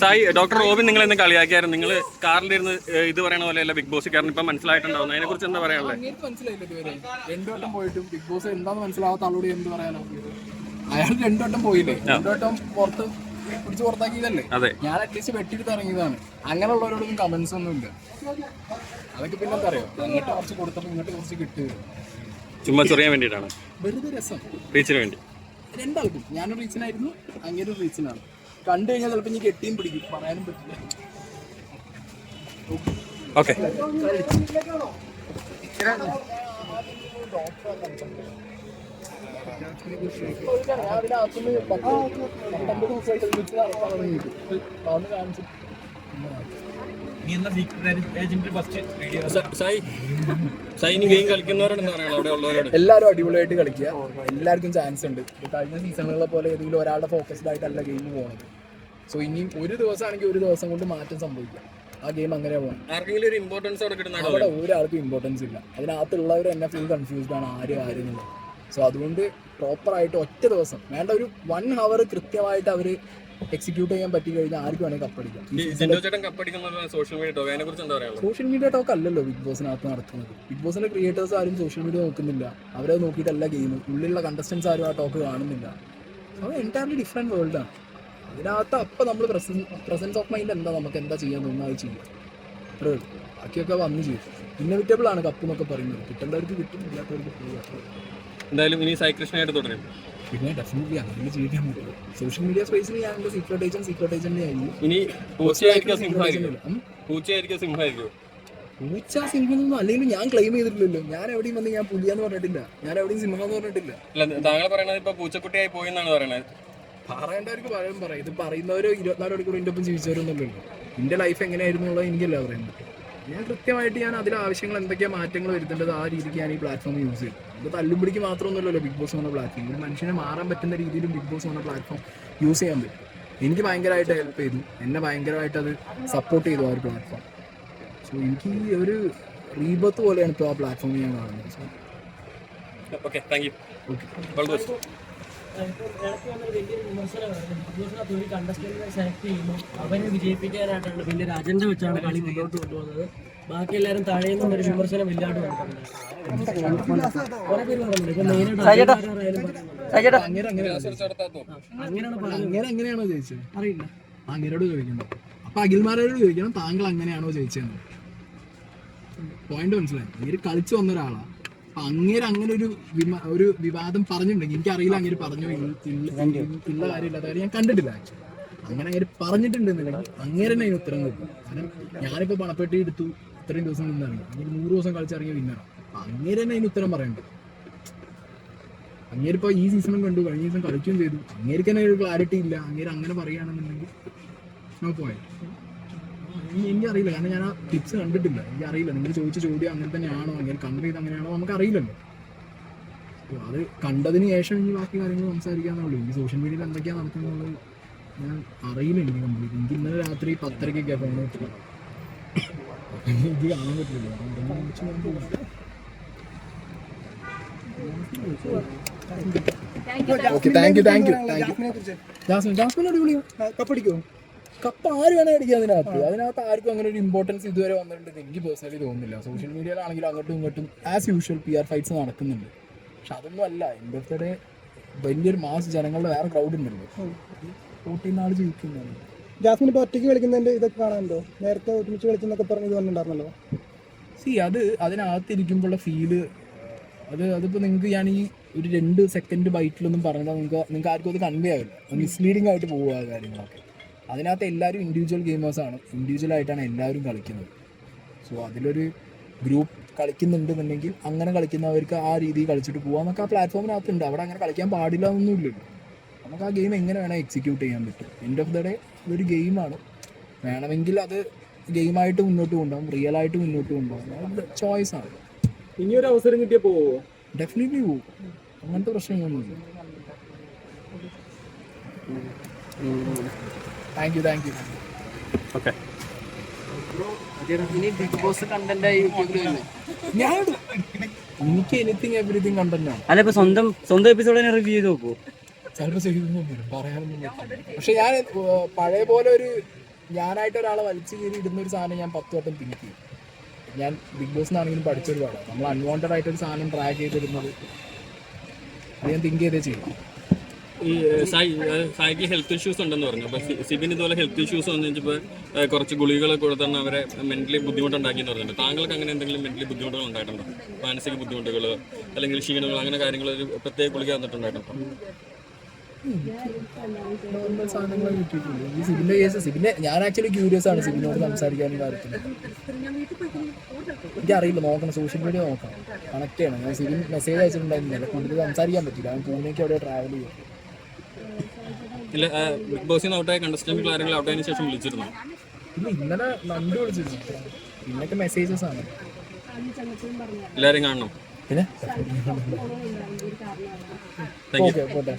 Sai doctor Robin നിങ്ങൾ എന്ന് കളിയാക്കിയായിരുന്നു. നിങ്ങൾ കാറിലിരുന്ന് ഇത് പറയണ പോലെ അല്ല ബിഗ് ബോസ് കാരണം ഇപ്പം മനസ്സിലായിട്ടുണ്ടാവും അതിനെ കുറിച്ച് എന്താ പറയാനുള്ളത്? എനിക്ക് മനസ്സിലായില്ല ഇതുവരെ. രണ്ടു വട്ടം പോയിട്ടും ബിഗ് ബോസ് എന്താന്ന് മനസ്സിലാവാത്ത ആളോട് എന്ത് പറയാനോ അയാൾ രണ്ടു വട്ടം പോയില്ലേ? രണ്ടു വട്ടം പുറത്ത് പിടിച്ച് പുറത്താക്കിയതല്ലേ? ഞാൻ അറ്റ്ലീസ്റ്റ് വെട്ടിയെടുത്ത് ഇറങ്ങിയതാണ്. അങ്ങനെയുള്ളവരോടൊന്നും കമന്റ്സ് ഒന്നും ഇല്ല. അതൊക്കെ പിന്നെ എന്താ അറിയോ? അങ്ങോട്ട് കുറച്ച് കൊടുത്തപ്പോൾ ഇങ്ങോട്ട് കുറച്ച് കിട്ടുക ചുമ്മാ ചൊറിയാൻ വേണ്ടിയിട്ടാണ്. വെറുതെ രസം. റീച്ചിന് വേണ്ടി. രണ്ടാൾക്കും. ഞാനൊരു റീച്ചനായിരുന്നു അങ്ങനെ റീസണാണ് കണ്ടു കഴിഞ്ഞാൽ ചിലപ്പോൾ ഇനി കെട്ടിയും പിടിക്കും. പറയാനും പറ്റില്ല. ഓക്കെ. എല്ലാവരും അടിപൊളിയായിട്ട് കളിക്കുക. എല്ലാവർക്കും ചാൻസ് ഉണ്ട്. കഴിഞ്ഞ സീസണുകളെ പോലെ ഏതെങ്കിലും ഒരാളുടെ ഫോക്കസ്ഡ് ആയിട്ടല്ല ഗെയിം പോകുന്നത് സോ ഇനിയും ഒരു ദിവസമാണെങ്കിൽ ഒരു ദിവസം കൊണ്ട് മാറ്റം സംഭവിക്കാം. ആ ഗെയിം അങ്ങനെ പോകണം ആർക്കെങ്കിലും ഒരു ഇമ്പോർട്ടൻസ് അവിടെ ഒരാൾക്കും ഇമ്പോർട്ടൻസ് ഇല്ല. അതിനകത്തുള്ളവർ എന്നെ ഫുൾ കൺഫ്യൂസ്ഡ് ആണ് ആര് ആരും സോ അതുകൊണ്ട് പ്രോപ്പറായിട്ട് ഒറ്റ ദിവസം വേണ്ട ഒരു വൺ ഹവർ കൃത്യമായിട്ട് അവർ എക്സിക്യൂട്ട് ചെയ്യാൻ പറ്റി കഴിഞ്ഞാൽ ആർക്കും വേണമെങ്കിൽ കപ്പടിക്കാം സോഷ്യൽ മീഡിയ ടോക്ക് അല്ലല്ലോ ബിഗ് ബോസിനകത്ത് നടക്കുന്നത് ബിഗ് ബോസിന്റെ ക്രിയേറ്റേഴ്സ് ആരും സോഷ്യൽ മീഡിയ നോക്കുന്നില്ല. അവരത് നോക്കിയിട്ടല്ല ഗെയിം ഉള്ളിലുള്ള കണ്ടസ്റ്റൻസ് ആരും ആ ടോക്ക് കാണുന്നില്ല. അത് എന്റയർലി ഡിഫറെന്റ് വേൾഡാണ് അതിനകത്ത് അപ്പം നമ്മൾ പ്രസൻസ് ഓഫ് മൈൻഡ് എന്താ? നമുക്ക് എന്താ ചെയ്യാൻ തോന്നുന്നത്? അത് ചെയ്യും. അത്രേ ഉള്ളൂ. ബാക്കിയൊക്കെ വന്ന് ചെയ്യും. ഇന്നവിറ്റബിൾ ആണ് കപ്പ് എന്നൊക്കെ പറയുന്നത്. കിട്ടേണ്ടവർക്ക് കിട്ടും ഇല്ലാത്തവർക്ക് എന്തായാലും ഇനി സായി കൃഷ്ണയായിട്ട് തുടരും. പിന്നെ ഡെഫിനറ്റ്ലി അങ്ങനെ ജീവിക്കാൻ പറ്റുള്ളൂ സോഷ്യൽ മീഡിയ സ്പേസിൽ ഞാൻ എന്റെ സീക്രട്ട് ഏജന്റ് സീക്രട്ട് ഏജന്റ് ആയിരുന്നു ഇനി പൂച്ചയായിരിക്കും സിംഹമായിരിക്കും പൂച്ചയായിരിക്കും സിംഹമായിരിക്കും പൂച്ച സിംഹം ഒന്നും അല്ലെങ്കിൽ ഞാൻ ക്ലെയിം ചെയ്തിട്ടില്ലല്ലോ. ഞാൻ എവിടെയും വന്ന് ഞാൻ പുലിയാന്ന് പറഞ്ഞിട്ടില്ല. ഞാൻ എവിടെയും സിംഹം എന്ന് പറഞ്ഞിട്ടില്ല താങ്കൾ പറയുന്നത് ഇപ്പൊ പൂച്ചക്കുട്ടിയായി പോയി എന്നാണ് പറയണത്. പറയേണ്ടവർക്ക് പറയാൻ പറയാം. ഇത് പറയുന്നവരോ ഇരുപത്തിനാല് മണിക്കൂർ എന്റെ ഒപ്പം ജീവിച്ചവരൊന്നുമല്ലല്ലോ എന്റെ ലൈഫ് എങ്ങനെയായിരുന്നു എന്നുള്ളത് എനിക്കല്ല പറയുന്നത് ഞാൻ കൃത്യമായിട്ട് ഞാൻ അതിൽ ആവശ്യങ്ങൾ എന്തൊക്കെയാണ് മാറ്റങ്ങൾ വരുത്തേണ്ടത് ആ രീതിക്ക് ഞാൻ ഈ പ്ലാറ്റ്ഫോം യൂസ് ചെയ്യും അത് തല്ലുപിടിക്ക് മാത്രമൊന്നുമല്ലല്ലോ ബിഗ് ബോസ് എന്ന പ്ലാറ്റ്ഫോം ഒരു മനുഷ്യനെ മാറാൻ പറ്റുന്ന രീതിയിലും ബിഗ് ബോസ് എന്ന പ്ലാറ്റ്ഫോം യൂസ് ചെയ്യാൻ പറ്റും. എനിക്ക് ഭയങ്കരമായിട്ട് ഹെൽപ്പ് ചെയ്തു. എന്നെ ഭയങ്കരമായിട്ട് അത് സപ്പോർട്ട് ചെയ്തു ആ ഒരു പ്ലാറ്റ്ഫോം സോ എനിക്ക് ഈ ഒരു റീബത്ത് പോലെയാണ് ഇപ്പോൾ ആ പ്ലാറ്റ്ഫോം ഞാൻ കാണുന്നത്. So okay thank you okay വെച്ചാണ് കളി മുന്നോട്ട് കൊണ്ടുപോകുന്നത് ബാക്കി അങ്ങനെയാണ് ചോദിച്ചത് അറിയില്ല അപ്പൊ അഖിൽമാരോട് ചോദിക്കണം താങ്കൾ അങ്ങനെയാണോ ചോദിച്ചതെന്ന് പോയിന്റ് മനസ്സിലായി. കളിച്ചു വന്ന ഒരാളാ. അപ്പൊ അങ്ങേര് അങ്ങനെ ഒരു ഒരു വിവാദം പറഞ്ഞിട്ടുണ്ടെങ്കിൽ എനിക്കറിയില്ല അങ്ങനെ പറഞ്ഞു ഇല്ല കാര്യമില്ല അതായത് ഞാൻ കണ്ടിട്ടില്ല ആക്ച്വലി അങ്ങനെ അങ്ങേര് പറഞ്ഞിട്ടുണ്ടെന്നുണ്ടെങ്കിൽ അങ്ങേര് തന്നെ അതിന് ഉത്തരം കൊടുക്കും. കാരണം ഞാനിപ്പോ പണപ്പെട്ടി എടുത്തു ഇത്രയും ദിവസം നിന്നിറങ്ങി അങ്ങനെ നൂറ് ദിവസം കളിച്ചിറങ്ങിയ വിന്നറാണ് അപ്പൊ അങ്ങേര് തന്നെ അതിന് ഉത്തരം പറയണ്ടേ? അങ്ങേരിപ്പോ ഈ സീസണും കണ്ടു കഴിഞ്ഞ സീസൺ കളിക്കുകയും ചെയ്തു. അങ്ങേർക്ക് തന്നെ ഒരു ക്ലാരിറ്റി ഇല്ല. അങ്ങേര് അങ്ങനെ പറയുകയാണെന്നുണ്ടെങ്കിൽ നോ പോയിന്റ് എനിക്കറിയില്ല. കാരണം ഞാൻ ആ ടിപ്സ് കണ്ടിട്ടില്ല. എനിക്കറിയില്ല. നിങ്ങൾ ചോദിച്ച ചോദ്യം അങ്ങനെ തന്നെയാണോ? അങ്ങനെ കമ്പനി ചെയ്ത് അങ്ങനെയാണോ? നമുക്ക് അറിയില്ലല്ലോ അപ്പോൾ അത് കണ്ടതിന് ശേഷം ഇനി ബാക്കി കാര്യങ്ങൾ സംസാരിക്കാന്നുള്ളൂ ഈ സോഷ്യൽ മീഡിയയിൽ എന്തൊക്കെയാണ് നടക്കുന്നത് ഞാൻ അറിയില്ല എനിക്ക് കംപ്ലീറ്റ് എനിക്ക് ഇന്നലെ രാത്രി പത്തരക്കൊക്കെ ഫോൺ വെച്ചത് എനിക്ക് കാണാൻ പറ്റില്ല. Okay thank you thank you thank you Jasmine Jasmine അടിപൊളിയോ. കപ്പടിക്കോ കപ്പ് ആര് വേണേ അടിക്കാം അതിനകത്ത്. അതിനകത്ത് ആർക്കും അങ്ങനെ ഒരു ഇമ്പോർട്ടൻസ് ഇതുവരെ വന്നിട്ടുണ്ട് എനിക്ക് പേഴ്സണലി തോന്നുന്നില്ല. സോഷ്യൽ മീഡിയയിലാണെങ്കിലും അങ്ങോട്ടും ഇങ്ങോട്ടും as usual P R fights നടക്കുന്നുണ്ട്. പക്ഷെ അതൊന്നും അല്ല. എന്റെ അടുത്തടെ വലിയൊരു മാസ് ജനങ്ങളുടെ വേറെ ക്രൗഡ് ഉണ്ടല്ലോ. ഫോർട്ടീൻ ജീവിക്കുന്നതാണ് ജാസ്മിൻ ഇപ്പോൾ ഒറ്റയ്ക്ക് കളിക്കുന്നതിന്റെ ഇതൊക്കെ കാണാനുണ്ടോ? നേരത്തെ ഒരുമിച്ച് കളിച്ചെന്നൊക്കെ പറഞ്ഞ് ഇത് സി അത് അതിനകത്ത് ഇരിക്കുമ്പോഴുള്ള ഫീൽ അത് അതിപ്പോൾ നിങ്ങൾക്ക് ഞാൻ ഈ ഒരു രണ്ട് സെക്കൻഡ് ബൈറ്റിലൊന്നും പറഞ്ഞാൽ നിങ്ങൾക്ക് നിങ്ങൾക്ക് ആർക്കും അത് കൺവേ ആവില്ല. മിസ്ലീഡിംഗ് ആയിട്ട് പോകുക ആ കാര്യങ്ങളൊക്കെ. അതിനകത്ത് എല്ലാവരും ഇൻഡിവിജ്വൽ ഗെയിമേഴ്സാണ് ഇൻഡിവിജ്വൽ ആയിട്ടാണ് എല്ലാവരും കളിക്കുന്നത്. സോ അതിലൊരു ഗ്രൂപ്പ് കളിക്കുന്നുണ്ടെന്നുണ്ടെങ്കിൽ അങ്ങനെ കളിക്കുന്നവർക്ക് ആ രീതിയിൽ കളിച്ചിട്ട് പോകാമെന്നൊക്കെ ആ പ്ലാറ്റ്ഫോമിനകത്തുണ്ട് അവിടെ അങ്ങനെ കളിക്കാൻ പാടില്ല എന്നൊന്നുമില്ലല്ലോ നമുക്ക് ആ ഗെയിം എങ്ങനെ വേണം എക്സിക്യൂട്ട് ചെയ്യാൻ പറ്റും. എൻഡ് ഓഫ് ദ ഡേ അതൊരു ഗെയിമാണ് വേണമെങ്കിൽ അത് ഗെയിമായിട്ട് മുന്നോട്ട് കൊണ്ടുപോകും. റിയൽ ആയിട്ട് മുന്നോട്ട് കൊണ്ടുപോകും. ചോയ്സ് ആണ്. ഇനി ഒരു അവസരം കിട്ടിയാൽ പോവോ? ഡെഫിനറ്റ്ലി പോകും അങ്ങനത്തെ പ്രശ്നങ്ങളൊന്നുമില്ല. Thank you thank you okay ഞാൻ എനിക്ക് എനിത്തിങ് എവറിത്തിങ് കണ്ടന്റ് ആണ്. അല്ല ഇപ്പൊ സ്വന്തം സ്വന്തം എപ്പിസോഡ് റിവ്യൂ ചെയ്ത് നോക്കൂ. ചിലപ്പോൾ ചെയ്തൊന്നും പറയാനൊന്നും പക്ഷെ ഞാൻ പഴയ പോലെ ഒരു ഞാനായിട്ട് ഒരാളെ വലിച്ചു കയറി ഇടുന്ന ഒരു സാധനം ഞാൻ പത്ത് വട്ടം തിങ്ക് ചെയ്യും. ഞാൻ ബിഗ് ബോസ് എന്നാണെങ്കിലും പഠിച്ചൊരു പാടാണ് നമ്മൾ അൺവാണ്ടഡ് ആയിട്ട് ഒരു സാധനം ട്രാക്ക് ചെയ്തിരുന്നത് അത് ഞാൻ തിങ്ക് ചെയ്തേ ചെയ്യും ഈ സായി സായിക്ക് ഹെൽത്ത് ഇഷ്യൂസ് ഉണ്ടെന്ന് പറഞ്ഞു. അപ്പൊ സിബിൻ ഇതുപോലെ ഹെൽത്ത് ഇഷ്യൂസ് വന്നു കഴിഞ്ഞപ്പോൾ കുറച്ച് ഗുളികളൊക്കെ കൊടുത്താണ് അവരെ മെന്റലി ബുദ്ധിമുട്ടുണ്ടാക്കി എന്ന് പറഞ്ഞിട്ടുണ്ട്. താങ്കൾക്ക് അങ്ങനെ എന്തെങ്കിലും മെന്റലി ബുദ്ധിമുട്ടുകൾ ഉണ്ടായിട്ടുണ്ടോ? മാനസിക ബുദ്ധിമുട്ടുകൾ അല്ലെങ്കിൽ ക്ഷീണങ്ങൾ അങ്ങനെ കാര്യങ്ങൾ ഒരു പ്രത്യേക ഗുളിക തന്നിട്ടുണ്ടായിട്ടുണ്ടോ നോർമൽ സാധനങ്ങൾ കിട്ടിയിട്ടുണ്ട് ഈ കേസ് സിബിന്റെ ഞാൻ ആക്ച്വലി ക്യൂരിയസ് ആണ് സിബിനോട് സംസാരിക്കാൻ കാര്യത്തിൽ. എനിക്കറിയില്ല നോക്കണം സോഷ്യൽ മീഡിയ നോക്കണം. കണക്ട് ചെയ്യണം. ഞാൻ സിബിൻ മെസ്സേജ് അയച്ചിട്ടുണ്ടായിരുന്നില്ല. കൂടുതൽ സംസാരിക്കാൻ പറ്റില്ല. ഞാൻ പൂനെക്ക് അവിടെ ട്രാവൽ ചെയ്യും ഇല്ല ബിഗ് ബോസിൽ നിന്ന് ഔട്ടായ കണ്ടസ്റ്റന്റുകൾ ആരെങ്കിലും ഔട്ടായതിനു ശേഷം വിളിച്ചിരുന്നു? പിന്നെ ഇന്നലെ നന്ദി വിളിച്ചിരുന്നു. പിന്നൊക്കെ മെസ്സേജസ് ആണ്. എല്ലാവരും കാണണം. പിന്നെ? ഓക്കെ പോട്ടെ.